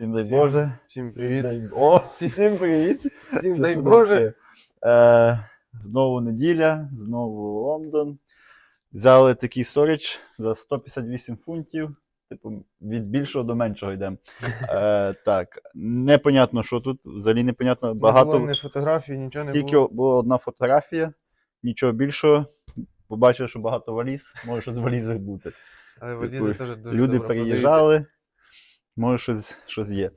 Всім дай Боже. Всім привіт. Дай... О, всім привіт. Всім дай. Боже. Е, знову неділя, знову Лондон. Взяли такий сторіч за 158 фунтів. Типу, від більшого до меншого йдемо. Е, так, непонятно, що тут. Взагалі непонятно. Не було Багато. ні фотографій, нічого не Тільки було. була одна фотографія, нічого більшого. Побачив, що багато валіз, може щось в валізах бути. Але типу, валізи теж дуже Люди добре приїжджали, може щось, щось є.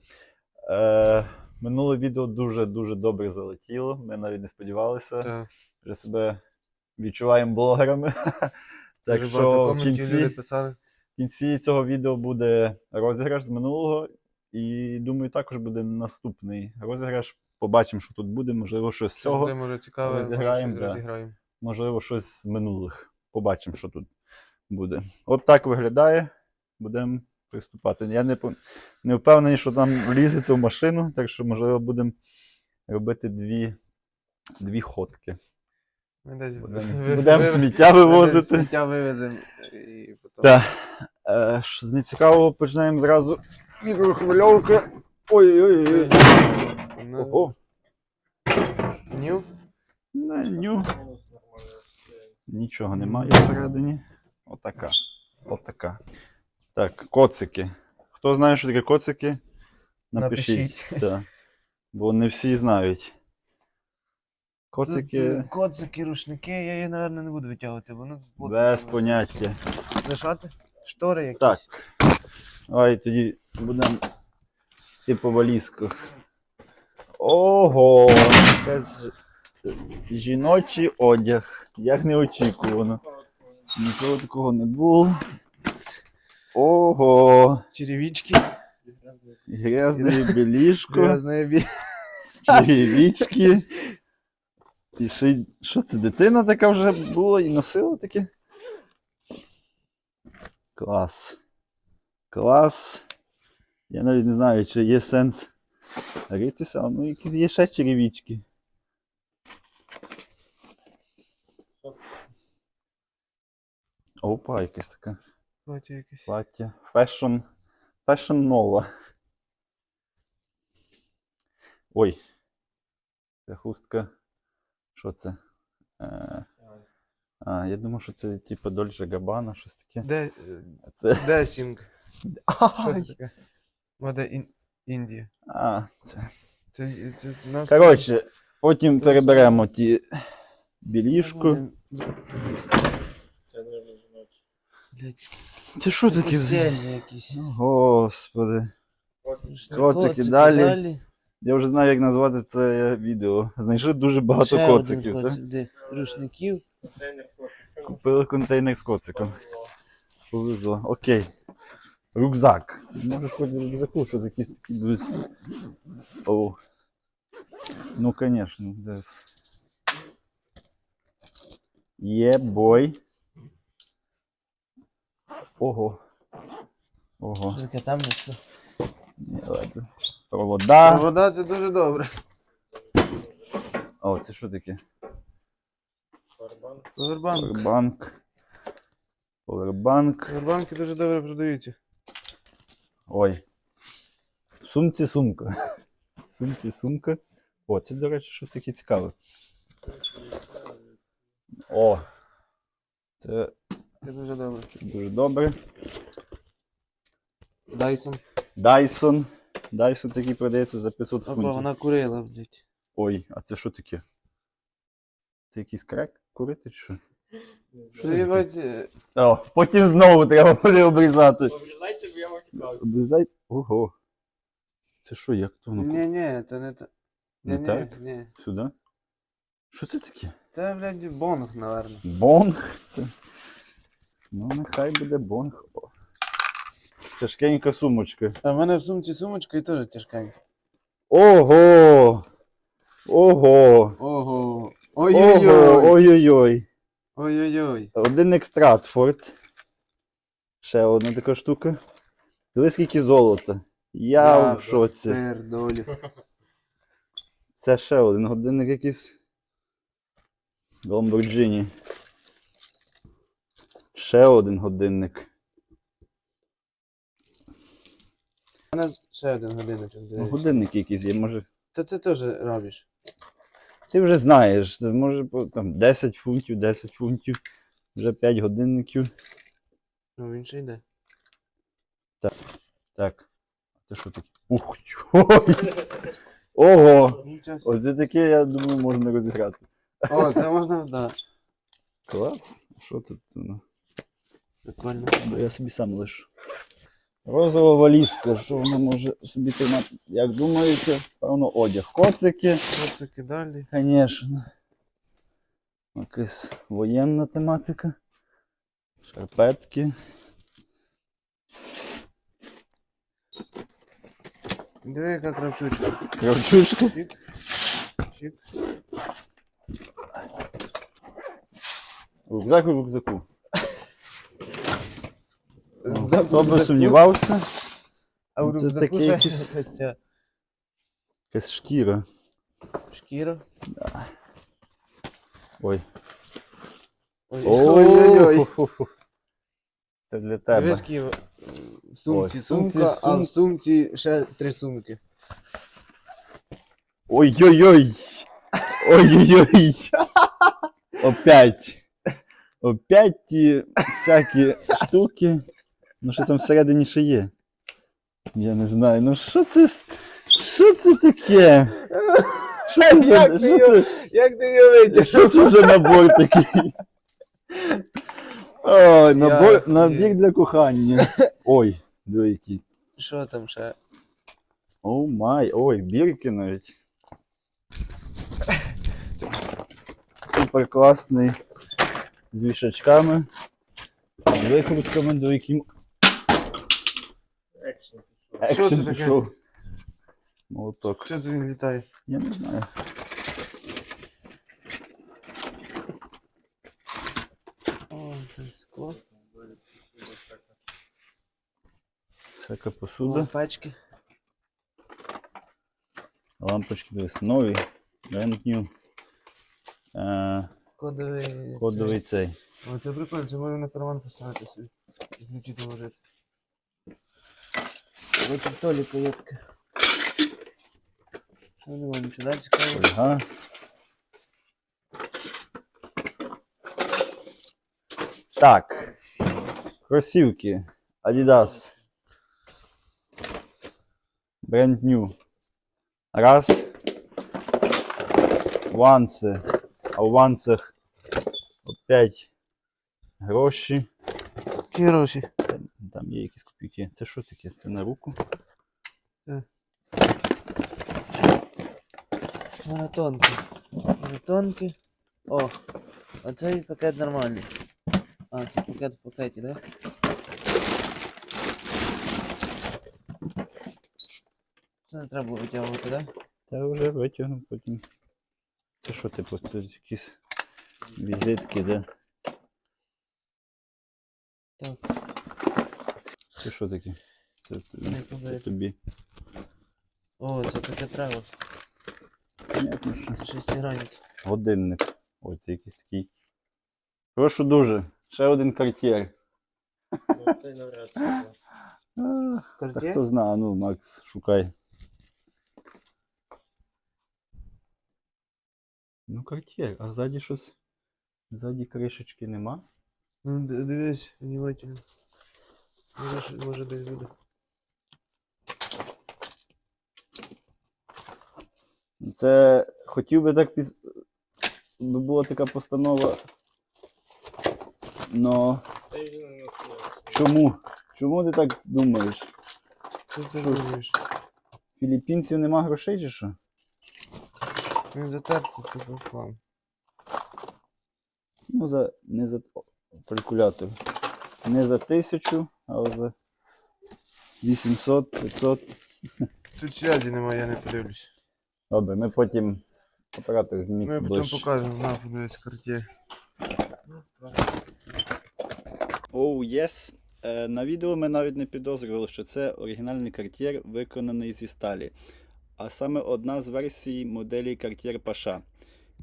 Е, минуле відео дуже-дуже добре залетіло. Ми навіть не сподівалися. продаються. Вже себе відчуваємо блогерами. Так, так дуже що в кінці, в кінці цього відео буде розіграш з минулого. І думаю, також буде наступний розіграш. Побачимо, що тут буде, можливо, щось з цього. буде, може, цікаве, розіграємо, щось да. розіграємо. можливо, щось з минулих. Побачимо, що тут буде. От так виглядає. Будемо приступати. Я не, не впевнений, що там влізеться в машину, так що, можливо, будемо робити дві, дві ходки. Ми десь Будемо будем сміття ми десь вивозити. Сміття вивеземо. І потім... Так. Е, що з нецікавого починаємо зразу мікрохвильовка. Ой-ой-ой. Ну, Ого. Ню? Не, ню. Нічого немає всередині. Отака. Отака. Так, коцики. Хто знає, що таке коцики? Напишіть. Напишіть. Так. Бо не всі знають. Коцики Тут, е, Коцики, рушники, я її, мабуть, не буду витягувати, бо ну, от- без поняття. Лишати? Штори якісь. Так. Давай тоді будемо йти по валізках. Ого! Якась жіночий одяг. Як неочікувано. Ніколи такого не було. Ого! Черевички. Грязне білішко, Грязне бі... черевички. І ще що це, дитина така вже була і носила таке? Клас. Клас. Я навіть не знаю, чи є сенс ритися, ну якісь є ще черевички. Опа, якась така Плаття якесь. плаття. Фешн. Фешн нова. Ой. Це хустка. Що це? Е, а, я думав, що це типу Дольче Габана, щось таке. Де... А це. Десінг. Що це таке? Мода Ін... Індія. А, це. Це, це нас Коротше, потім переберемо ті білішку. Блять, Це що таке? взагалі? Якісь. Господи. Коцики, далі. Я вже знаю, як назвати це відео. Знайшли дуже багато Ще коциків. один це. коцик, де рушників. Купили контейнер з коциком. Повезло. Окей. Рюкзак. Можеш хоч в рюкзаку, що якісь такі будуть. О. Ну, звісно, десь. Є бой. Ого. Ого. Тільки там не що. Ні, ладно. Провода. Вода це дуже добре. О, це що таке? Повербанк. Поwerbank. Поwerbank. Повербанки дуже добре продаються. Ой. В сумці сумка. В сумці сумка. О, це, до речі, щось таке цікаве. О. Це Це дуже добре. дуже добре. Дайсон. Dyson. Dyson такий продається за 500 Опа, фунтів. вона курила, блять. Ой, а це що таке? Це якийсь крек курити чи що? Це їбать. е, О, потім знову треба буде обрізати. Обрізайте, бо я матюкався. Обрізай. Ого. Це що, як то воно? Ні, ні, це не так. Не Ні, так? ні, ні. Сюди? Що це таке? Це, блядь, бонг, наверно. Бонг. Це... Ну, нехай буде бонг. Тяжкенька сумочка. А в мене в сумці сумочка і теж тяжкенька. Ого! Ого! Ого. Ой-ой-ой. Ой-ой-ой! Ой-ой-ой. Один екстратфорд. Ще одна така штука. Дивись, скільки золота. Я в шоці. Пердолі. Це ще один годинник якийсь. Lamborghini. Ще один годинник. У нас ще один годиночок Ну, дивись. годинник якийсь є, може. Та це теж робиш. Ти вже знаєш, може по- там 10 фунтів, 10 фунтів, вже 5 годинників. Ну він ще йде. Так. Це що таке? Ух, ой. Ого! Нічого собі. Оце таке, я думаю, можна розіграти. О, це можна, да. Клас. Що тут? Ну, Прикольно. бо я собі сам лишу. Розова валізка, що вона може собі тримати, як думаєте, певно, одяг. Коцики, Оце далі. звісно. Якась воєнна тематика. Шарпетки. Диви, яка кравчучка. Кравчушки. Чик. Чик. Рюкзак у рюкзаку. Рюкзак у Хто би рюкзаку. сумнівався, А в Це рюкзаку таке ще якесь- якась ця якась шкіра. шкіра. Ой. Ой-ой-ой. О-хо-хо. Це для тебе. Дивись, які в в сумці Ой, сумка, сумці, а в сум- сумці ще три сумки. Ой-ой-ой. Ой-ой-ой. Опять. Опять ті всякі штуки. Ну що там всередині ще є? Я не знаю. Ну що це? Що це таке? Що це за, Як ти що його- це, Як ти його витягнув? що це за набор такий? Ой, набор, Ясно. набір для кохання. Ой, диви який. Що там ще? О май, ой, бірки навіть. Супер класний. З вішачками. Викрутками, до яким Що екшен це таке? пішов. Молоток. Що це він літає? Я не знаю. О, це скло. Всяка посуда. Лампачки. Лампочки дивись. Нові. Brand new. Е, Кодовий. кодовий цей. О, це прикольно, це можна на карман поставити собі. І включити ложити. Ось в Толіка є таке. Ну, нема нічого, далі цікаво. Ага. Так. Кросівки. Adidas. Brand new. Раз. Ванси. А у вансах опять гроші. Які гроші? Та Там є якісь копійки. Це що таке? Це на руку? Маратонки. Маратонки. О, оцей пакет нормальний. А, це пакет в пакеті, да? Це не треба було витягувати, да? Та вже витягнув потім. Це що типу? Це якісь візитки, де? Так, Це що таке? Це, не це тобі. О, це таке треба. Понятно, що. Це шестигранник. Годинник. Ось це якийсь такий. Прошу дуже. Ще один карт'єр. Цей навряд чи. Та хто знає, ну, Макс, шукай. Ну, карт'єр, а ззаді щось. Ззаді кришечки нема. Ну, дивись, внимательно. Може, може десь буде. Це хотів би так піс... би була така постанова. Но чому? Чому ти так думаєш? Що ти думаєш? Філіппінців нема грошей чи що? Він затертий, типу хлам. Ну, за не за калькулятор. Не за тисячу, а за 800, 500. Тут зв'язі немає, я не подивлюсь. Добре, ми потім оператор Ми зніміть потім ближче. покажемо, на, подивись, карті. Оу, єс. На відео ми навіть не підозрювали, що це оригінальний Cartier, виконаний зі сталі. А саме одна з версій моделі Cartier Pasha.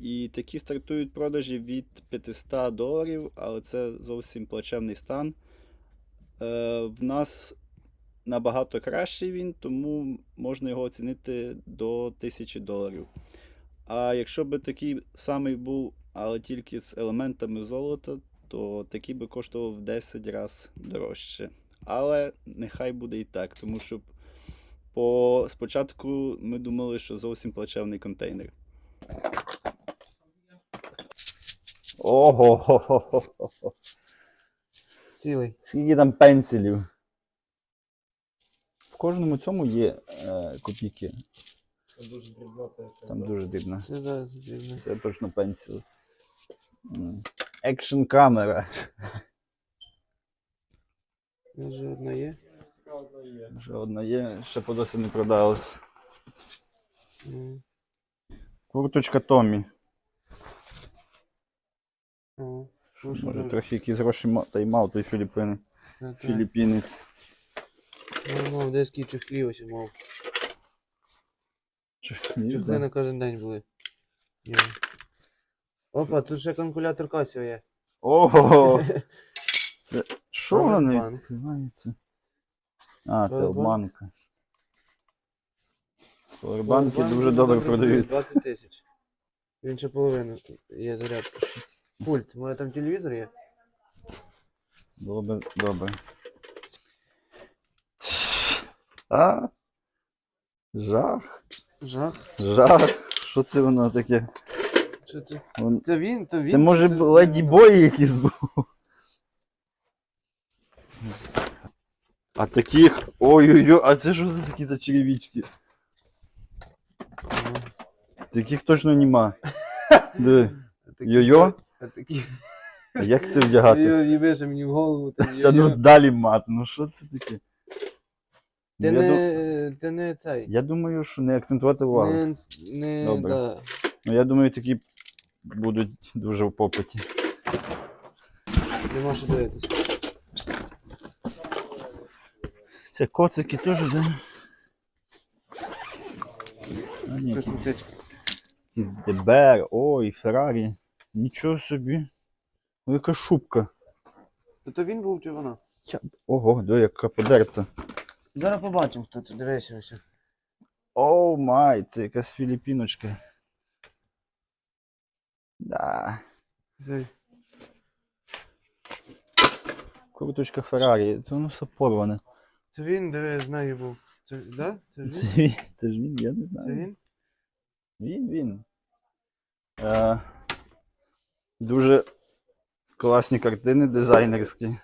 І такі стартують продажі від 500 доларів, але це зовсім плачевний стан. Е, В нас набагато кращий він, тому можна його оцінити до 1000 доларів. А якщо би такий самий був, але тільки з елементами золота, то такий би коштував в 10 разів дорожче. Але нехай буде і так, тому що по... спочатку ми думали, що зовсім плачевний контейнер. Ого! Цілий. Скільки там пенсилів? В кожному цьому є е, копійки. Це дуже дрібнота. яка, Там дуже дивно. Це да. Це точно пенсіл. Екшн камера. Може одна є? Така одна є. Ще по досі не продалась. Курточка Томі. Що Може трохи якісь гроші ма- та й мав той Філіппин. Та, та. Філіппінець. Ну, мав деські чехлі ось мав. Чи- Чехли на кожен день були. Ні. Опа, тут ще калькулятор Casio є. Ого! Це що не відкривається? А, це обманка. Повербанки дуже добре продаються. 20 тисяч. Він ще половину є зарядка. Пульт, може там телевізор є? Було би добре. А? Жах. Жах. Жах. Що це воно таке? Що це? Вон- Це він, то він. Це може Це- б леді бой якийсь був. А таких. Ой-ой-ой, а це що за такі за черевички? Ага. Таких точно нема. Диви. А такі- Йо-йо? А такі. А як це вдягати? Йо, їбеше мені в голову. Там, Це ну далі мат. Ну що це таке? Ти Ну, я, ду- не, ти не цей. я думаю, що не акцентувати увагу. Не, не, Добре. да. Ну я думаю, такі будуть дуже в попиті. Не можеш дивитися. Це коцики теж, да? А, ні, ДБР, ой, Феррарі. Нічого собі. Велика шубка. Ну, То він був чи вона? Я... Ого, диви, яка подерта. Зараз побачимо, хто це. Дивися ось. Оу май, це якась філіпіночка. Да. Цей. Курточка Феррарі. Це воно все порване. Це він, диви, з нею був. Це, да? Це ж Це він? він, це ж він, я не знаю. Це він? Він, він. Е, дуже класні картини дизайнерські.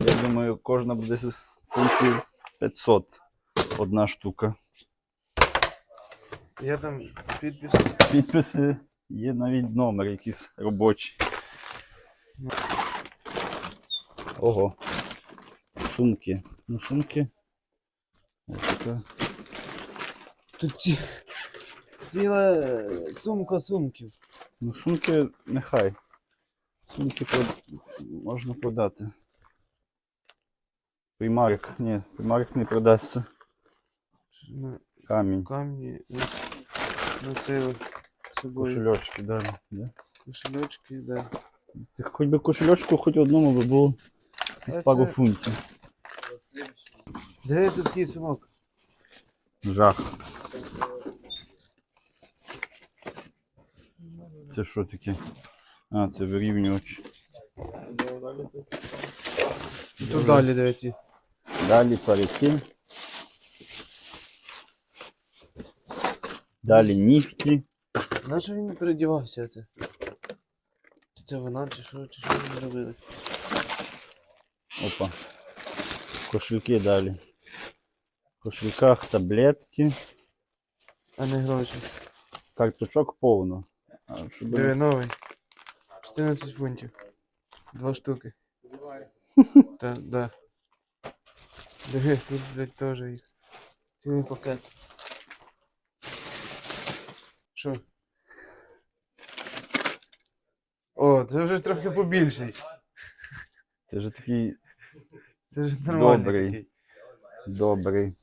Я думаю, кожна буде з 500 одна штука. Я там підпис. Підписи є навіть номер якийсь робочий. Ого. Сумки. Ну, сумки. Ось така. Тут ці... ціла сумка сумків. Ну, сумки нехай. Сумки можна продати. Примарк. Ні, примарк не продасться. На Камінь. камні. Носили з собою. Кошельочки, да. да. Кошельочки, да. Ти хоч би кошельочку, хоч одному би було А пару це- фунтів. Де тут такий сумок? Жах. Це що таке? А, це вирівнювач. Тут. Далі дивіться. Далі парики. Далі нігті. На що він не передівався це? Чи це вона, чи що, чи що вони робили? Опа. Кошельки далі. В кошельках таблетки. А не гроші. Карточок повно. А, щоб... Диви, новий. 14 фунтів. Два штуки. Та, да. Диви, тут, блядь, теж їх. Цілий пакет. Що? О, це вже трохи побільший. Це вже такий Це вже нормальний Добрий. такий. добрий.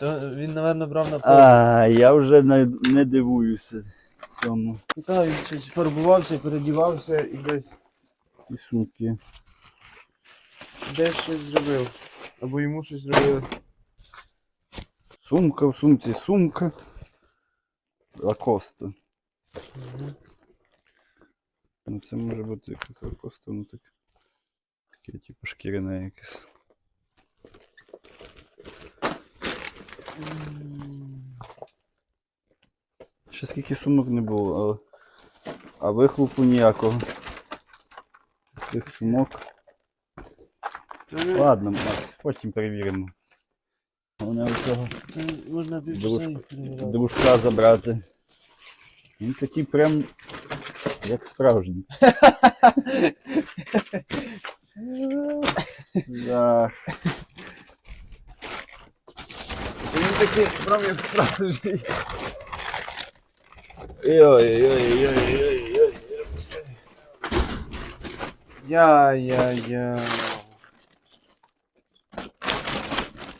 То він, напевно, брав на пол. А, я вже не, не дивуюся цьому. Ну так, він щось фарбувався, передівався і десь, І сумки. десь щось зробив. Або йому щось зробили. Сумка в сумці, сумка. Лакоста. Мгм. Ну це може бути якась лакоста, ну так. Таке, типу, шкіряне якесь. М, Ще скільки сумок не було, але. А вихлопу ніякого. Цих сумок. Ладно, Макс, потім перевіримо. Головне у цього Можна Дружка. дружка забрати. Він такий прям як справжній. Да. Він такий прям як справжній. Я-я-я.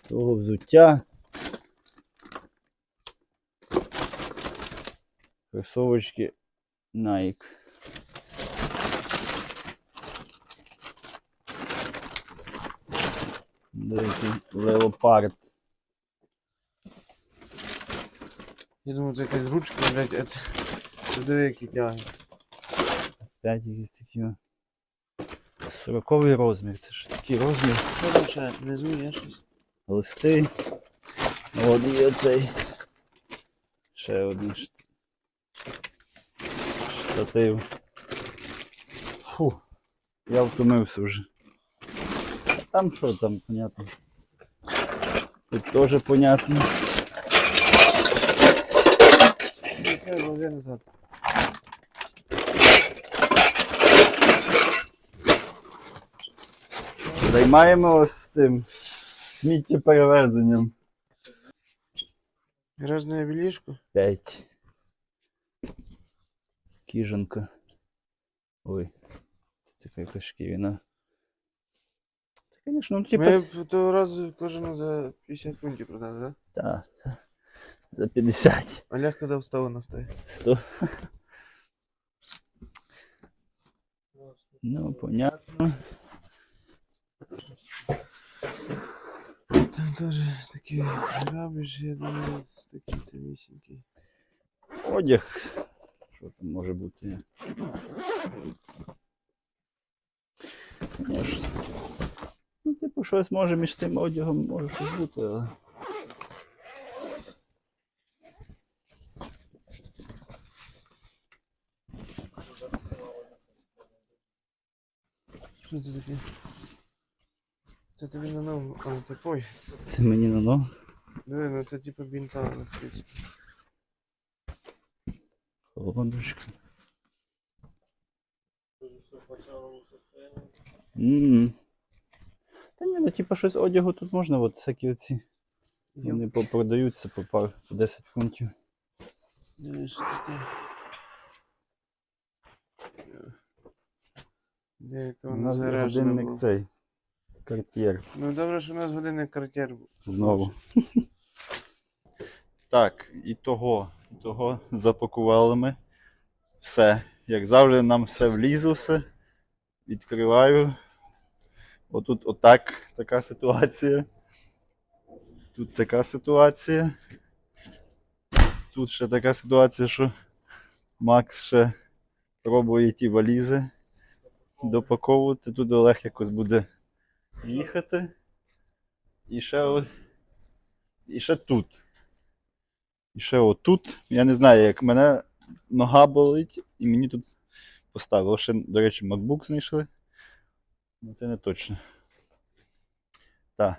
Того взуття. Кросовочки Nike. Деякий леопард. Я думаю, це якась ручка, блядь, а це. Це диви, які тяги. П'ять якісь такі. Сороковий розмір. Це ж такий розмір. Що там ще? Внизу є щось. Листи. От є цей. Ще один ш- штатив. Фу. Я втомився вже. А Там що там, понятно. Тут теж понятно. Все, голови назад. Займаємося тим сміттєперевезенням. Гражне білішко. П'ять. Кіжанка. Ой. Така якась шкіряна. Це, звісно, ну, типа. Ми того разу кожен за 50 фунтів продали, да? Та, та. За 50. Олег казав 100 на стоїть. 100. Ну, понятно. Там теж такий грабіж, я думаю, такий самісінький. Одяг. Що там може бути? Конечно. Ну, типу, щось може між тим одягом може щось бути, але. Що це таке? Це тобі на ногу, а це пояс. Це мені на ногу. Диви, ну це типу бінта на світі. Холодочка. Дуже все в плачевному состоянии. М. Та ні, ну типу щось одягу тут можна, от всякі оці. Йоп. Вони по- продаються по пар по 10 фунтів. Диви, що таке. Де У нас годинник була. цей. Карт'єр. Ну добре, що у нас годинник картер був. Знову. Так, і того, і того запакували ми. Все. Як завжди, нам все влізло все. Відкриваю. Отут отак така ситуація. Тут така ситуація. Тут ще така ситуація, що Макс ще пробує ті валізи допаковувати. Тут Олег якось буде їхати. І ще, і ще тут. І ще отут. Я не знаю, як мене нога болить, і мені тут поставили. Ще, до речі, MacBook знайшли. Ну, це не точно. Так.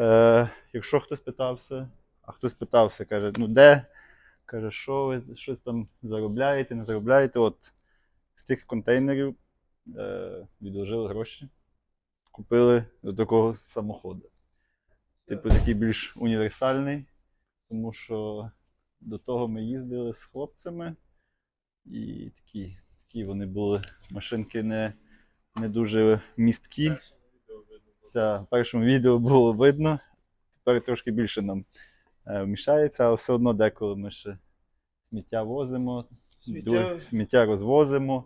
Е, якщо хтось питався, а хтось питався, каже, ну де? Каже, що ви щось там заробляєте, не заробляєте. От з тих контейнерів е, відложили гроші купили до такого самоходу. Типу, такий більш універсальний, тому що до того ми їздили з хлопцями, і такі, такі вони були машинки не, не дуже місткі. Та, в першому відео було видно. Тепер трошки більше нам е, вміщається, але все одно деколи ми ще сміття возимо, Сміття? сміття розвозимо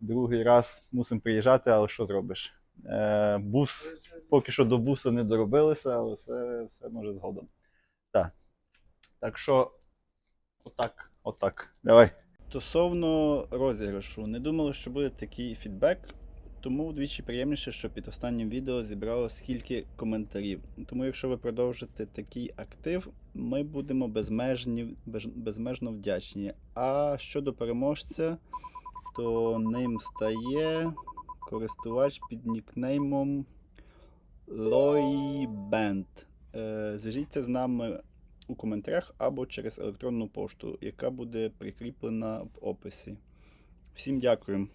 другий раз мусимо приїжджати, але що зробиш? Е, бус, поки що до буса не доробилися, але все, все може згодом. Так. Так що, отак, отак. Давай. Стосовно розіграшу, не думали, що буде такий фідбек, тому вдвічі приємніше, що під останнім відео зібрало скільки коментарів. Тому, якщо ви продовжите такий актив, ми будемо безмежні, без- безмежно вдячні. А щодо переможця, то ним стає користувач під нікнеймом Loyband. Е, Зв'яжіться з нами у коментарях або через електронну пошту, яка буде прикріплена в описі. Всім дякую.